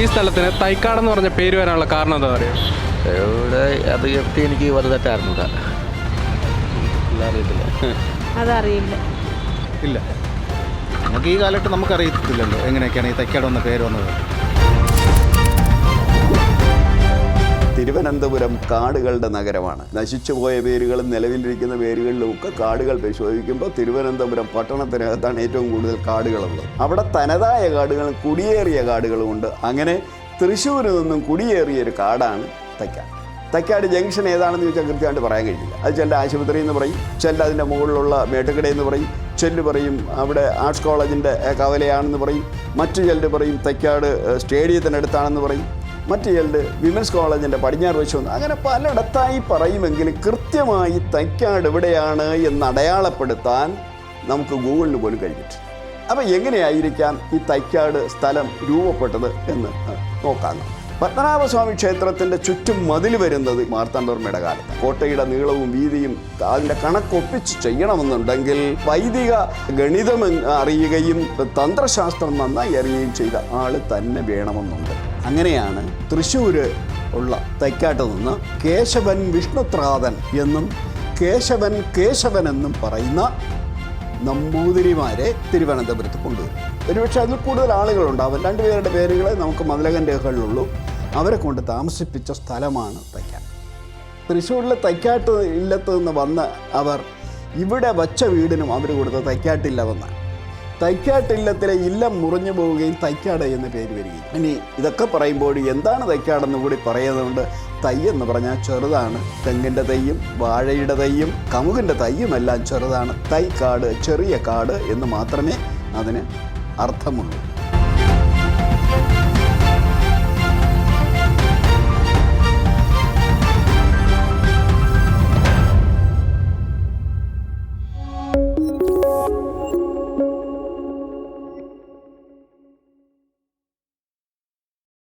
ഈ സ്ഥലത്തിന് തൈക്കാടെന്ന് പറഞ്ഞ പേര് വരാനുള്ള കാരണം എന്താ പറയുക? ഇവിടെ അത് എത്തി എനിക്ക് വലുതായിട്ട് അറിഞ്ഞൂടാ അറിയത്തില്ല. അതറിയില്ല. ഇല്ല. നമുക്ക് ഈ കാലത്ത് നമുക്ക് അറിയത്തില്ലല്ലോ എങ്ങനെയൊക്കെയാണ് ഈ തൈക്കാട് എന്ന പേര് വന്നത്. തിരുവനന്തപുരം കാടുകളുടെ നഗരമാണ്. നശിച്ചുപോയ പേരുകളും നിലവിലിരിക്കുന്ന പേരുകളിലും ഒക്കെ കാടുകൾ പരിശോധിക്കുമ്പോൾ തിരുവനന്തപുരം പട്ടണത്തിനകത്താണ് ഏറ്റവും കൂടുതൽ കാടുകളുള്ളത്. അവിടെ തനതായ കാടുകളും കുടിയേറിയ കാടുകളും ഉണ്ട്. അങ്ങനെ തൃശ്ശൂരിൽ നിന്നും കുടിയേറിയ ഒരു കാടാണ് തൈക്കാട്. തൈക്കാട് ജംഗ്ഷൻ ഏതാണെന്ന് ചോദിച്ചാൽ കൃത്യമായിട്ട് പറയാൻ കഴിയില്ല. അത് ചെല്ല ആശുപത്രി എന്ന് പറയും ചെല്ല അതിന്റെ മുകളിലുള്ള മേട്ടുകട എന്ന് പറയും ചെല്ല് പറയും അവിടെ ആർട്സ് കോളേജിന്റെ കവലയാണെന്ന് പറയും മറ്റു ചെല്ല് പറയും തൈക്കാട് സ്റ്റേഡിയത്തിനടുത്താണെന്ന് പറയും. മറ്റു ചിലത് വിമൻസ് കോളേജിന്റെ പടിഞ്ഞാറ് വശം അങ്ങനെ പലയിടത്തായി പറയുമെങ്കിലും കൃത്യമായി തൈക്കാട് എവിടെയാണ് എന്ന് അടയാളപ്പെടുത്താൻ നമുക്ക് ഗൂഗിളിന് പോലും കഴിഞ്ഞിട്ടില്ല. അപ്പം എങ്ങനെയായിരിക്കാം ഈ തൈക്കാട് സ്ഥലം രൂപപ്പെട്ടത് എന്ന് നോക്കാം. പത്മനാഭസ്വാമി ക്ഷേത്രത്തിന്റെ ചുറ്റും മതിൽ വരുന്നത് മാർത്താണ്ഡവർമ്മയുടെ കാലത്ത്. കോട്ടയുടെ നീളവും വീതിയും അതിന്റെ കണക്കൊപ്പിച്ച് ചെയ്യണമെന്നുണ്ടെങ്കിൽ വൈദിക ഗണിതം അറിയുകയും തന്ത്രശാസ്ത്രം നന്നായി അറിയുകയും ചെയ്ത ആൾ തന്നെ വേണമെന്നുണ്ട്. അങ്ങനെയാണ് തൃശ്ശൂര് ഉള്ള തൈക്കാട്ട് നിന്ന് കേശവൻ വിഷ്ണുത്രാതൻ എന്നും കേശവൻ കേശവൻ എന്നും പറയുന്ന നമ്പൂതിരിമാരെ തിരുവനന്തപുരത്ത് കൊണ്ടുവരും. ഒരുപക്ഷെ അതിൽ കൂടുതൽ ആളുകളുണ്ടാവും. രണ്ടുപേരുടെ പേരുകളെ നമുക്ക് മതിലകൻ രേഖകളിലുള്ളൂ. അവരെ കൊണ്ട് താമസിപ്പിച്ച സ്ഥലമാണ് തൈക്കാട്ട് തൃശ്ശൂരിലെ തൈക്കാട്ട് ഇല്ലത്ത് നിന്ന് വന്ന അവർ ഇവിടെ വച്ച വീടിനും അവർ കൊടുത്ത തൈക്കാട്ടില്ല വന്നാണ് തൈക്കാട്ടില്ലത്തിലെ ഇല്ലം മുറിഞ്ഞു പോവുകയും തൈക്കാട് എന്ന പേര് വരികയും. ഇനി ഇതൊക്കെ പറയുമ്പോൾ എന്താണ് തൈക്കാടെന്ന് കൂടി പറയുന്നതുകൊണ്ട് തൈ എന്ന് പറഞ്ഞാൽ ചെറുതാണ്. തെങ്ങിന്റെ തൈയും വാഴയുടെ തൈയും കമുകിന്റെ തൈയും എല്ലാം ചെറുതാണ്. തൈക്കാട് ചെറിയ കാട് എന്ന് മാത്രമേ അതിന് അർത്ഥമുള്ളൂ.